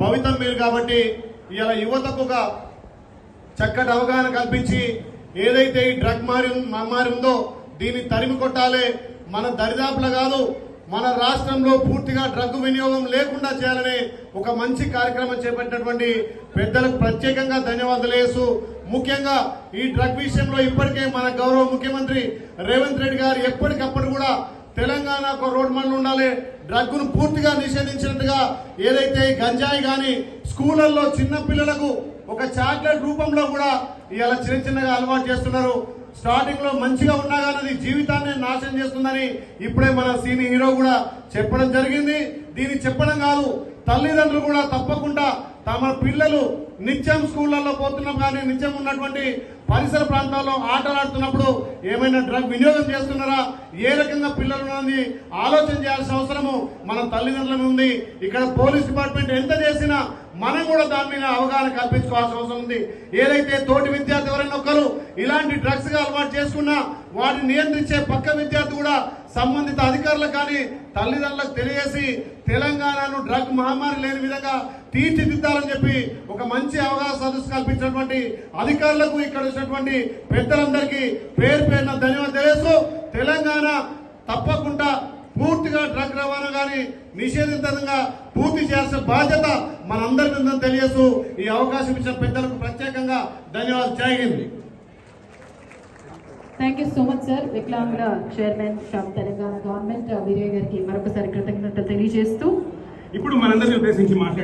భవితం మీరు కాబట్టి ఇలా యువతకు ఒక చక్కటి అవగాహన కల్పించి ఏదైతే ఈ డ్రగ్ మారి మహమ్మారి ఉందో దీన్ని తరిమి కొట్టాలి. మన దరిదాపుల కాదు మన రాష్ట్రంలో పూర్తిగా డ్రగ్ వినియోగం లేకుండా చేయాలనే ఒక మంచి కార్యక్రమం చేపట్టినటువంటి పెద్దలకు ప్రత్యేకంగా ధన్యవాదాలు వేస్తూ ముఖ్యంగా ఈ డ్రగ్ విషయంలో ఇప్పటికే మన గౌరవ ముఖ్యమంత్రి రేవంత్ రెడ్డి గారు ఎప్పటికప్పుడు కూడా తెలంగాణకు రోడ్ మోడల్ ఉండాలి. డ్రగ్ను పూర్తిగా నిషేధించినట్టుగా ఏదైతే గంజాయి కానీ స్కూళ్ళల్లో చిన్న పిల్లలకు ఒక చాక్లెట్ రూపంలో కూడా ఇవాళ చిన్న చిన్నగా అలవాటు చేస్తున్నారు. స్టార్టింగ్లో మంచిగా ఉన్నా కానీ జీవితాన్ని నాశనం చేస్తుందని ఇప్పుడే మన సీని హీరో కూడా చెప్పడం జరిగింది. దీన్ని చెప్పడం కాదు తల్లిదండ్రులు కూడా తప్పకుండా తమ పిల్లలు నిత్యం స్కూళ్ళల్లో పోతున్నాం కానీ నిత్యం ఉన్నటువంటి పరిసర ప్రాంతాల్లో ఆటలు ఆడుతున్నప్పుడు ఏమైనా డ్రగ్ వినియోగం చేస్తున్నారా? ఏ రకంగా పిల్లలు ఉన్నది ఆలోచన చేయాల్సిన అవసరము మన తల్లిదండ్రుల మీద ఉంది. ఇక్కడ పోలీస్ డిపార్ట్మెంట్ ఎంత చేసినా మనం కూడా దాని మీద అవగాహన కల్పించుకోవాల్సిన అవసరం ఉంది. ఏదైతే తోటి విద్యార్థి ఎవరైనా ఒక్కరు ఇలాంటి డ్రగ్స్గా అలవాటు చేసుకున్నా వాటిని నియంత్రించే పక్క విద్యార్థి కూడా సంబంధిత అధికారులకు కానీ తల్లిదండ్రులకు తెలియజేసి తెలంగాణను డ్రగ్ మహమ్మారి లేని విధంగా తీర్చిదిద్దాలని చెప్పి ఒక మంచి అవగాహన సదస్సు కల్పించినటువంటి అధికారులకు ఇక్కడ వచ్చినటువంటి పెద్దలందరికీ పేరు పేరున ధన్యవాదాలు తెలియజేస్తూ తెలంగాణ తప్పకుండా పూర్తిగా డ్రగ్ రవాణా కానీ నిషేధితంగా పూర్తి చేయాల్సిన బాధ్యత మనందరి మీద ఉందని తెలియజేస్తూ ఈ అవకాశం ఇచ్చిన పెద్దలకు ప్రత్యేకంగా ధన్యవాదాలు. జై Hind. Thank you so much sir వికలాంగుల chairman from Telangana government Veeraiah గారికి మరొకసారి కృతజ్ఞత తెలియజేస్తూ ఇప్పుడు మనందరినీ ఉద్దేశించి మాట్లాడే